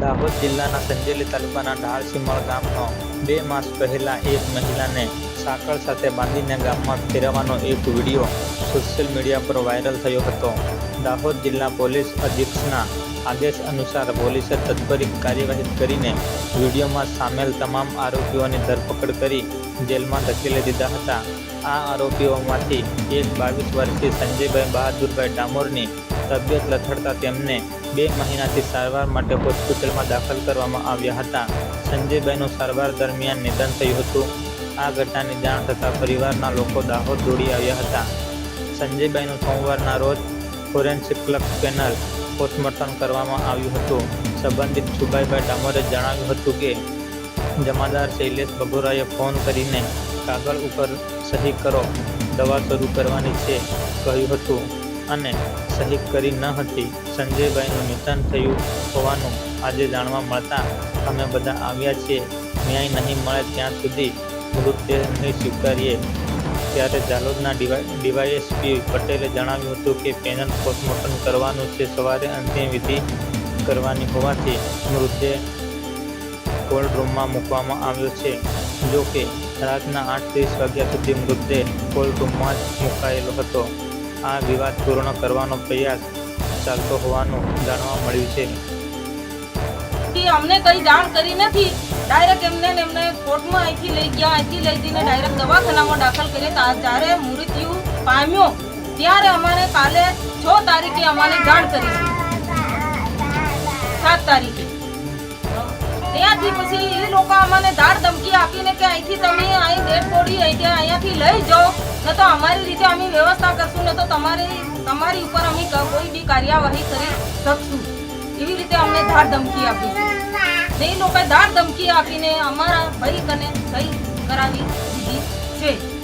દાહોદ જિલ્લાના સંજેલી તાલુકાના ઢાળસીમળ ગામનો બે માસ પહેલા એક મહિલાને સાંકળ સાથે બાંધીને ગામમાં ફેરવવાનો એક વીડિયો સોશિયલ મીડિયા પર વાયરલ થયો હતો. દાહોદ જિલ્લા પોલીસ અધિક્ષના આદેશ અનુસાર પોલીસે તત્પરી કાર્યવાહી કરીને વિડીયોમાં સામેલ તમામ આરોપીઓની ધરપકડ કરી જેલમાં ધકેલી દીધા હતા. આ આરોપીઓમાંથી એક બાવીસ વર્ષીય સંજયભાઈ બહાદુરભાઈ ડામોરની તબિયત લથડતા તેમને બે મહિનાથી સારવાર માટે હોસ્પિટલમાં દાખલ કરવામાં આવ્યા હતા. સંજયભાઈનું સારવાર દરમિયાન નિધન થયું હતું. આ ઘટનાની જાણ થતાં પરિવારના લોકો દાહોદ દોડી આવ્યા હતા. સંજયભાઈનું સોમવારના રોજ ફોરેન્સિક ક્લબ પેનલ પોસ્ટમોર્ટમ કરવામાં આવ્યું હતું. સંબંધિત સુભાઈભાઈ ડામોરે જણાવ્યું હતું કે, જમાદાર શૈલેષ બગોરાએ ફોન કરીને કાગળ ઉપર સહી કરો, દવા શરૂ કરવાની છે, કહ્યું હતું. અને સહી કરી ન હતી. સંજયભાઈનું નિધન થયું હોવાનું આજે જાણવા મળતા અમે બધા આવ્યા છીએ. ન્યાય નહીં મળે ત્યાં સુધી મૃતદેહ નહીં સ્વીકારીએ. ત્યારે જાલોદના ડીવાયએસપી પટેલે જણાવ્યું હતું કે પેનલ પોસ્ટમોર્ટમ કરવાનું છે. સવારે અંતિમવિધિ કરવાની હોવાથી મૃતદેહ કોલ્ડ રૂમમાં મૂકવામાં આવ્યો છે. જો કે રાતના આઠ ત્રીસ વાગ્યા સુધી મૃતદેહ કોલ્ડ રૂમમાં જ મુકાયેલો હતો. આ વિવાદ પૂર્ણ કરવાનો પ્રયાસ ચાલતો હોવાનું જાણવા મળ્યું છે. અમને કઈ જાણ કરી નથી. ડાયરેક્ટ એમને એમને કોર્ટમાં અહીંથી લઈ ગયા, અહીંથી લઈ જઈને ડાયરેક્ટ દવાખાનામાં દાખલ કરીએ ત્યારે જ્યારે મૃત્યુ પામ્યો, ત્યારે અમારે કાલે છ તારીખે અમારે જાણ કરી સાત તારીખે. ત્યાંથી પછી એ લોકો અમને ધાડ ધમકી આપીને કે અહીંથી તમે અહીં ડેડ બોડી અહીંથી અહીંયાથી લઈ જાઓ. ને તો અમારી રીતે અમે વ્યવસ્થા કરશું, ને તો તમારી તમારી ઉપર અમે કોઈ બી કાર્યવાહી કરી શકશું. એવી રીતે અમને ધાર ધમકી આપી છે. લોકોએ ધાર ધમકી આપીને અમારા ભાઈ કને સહી કરાવી દીધી છે.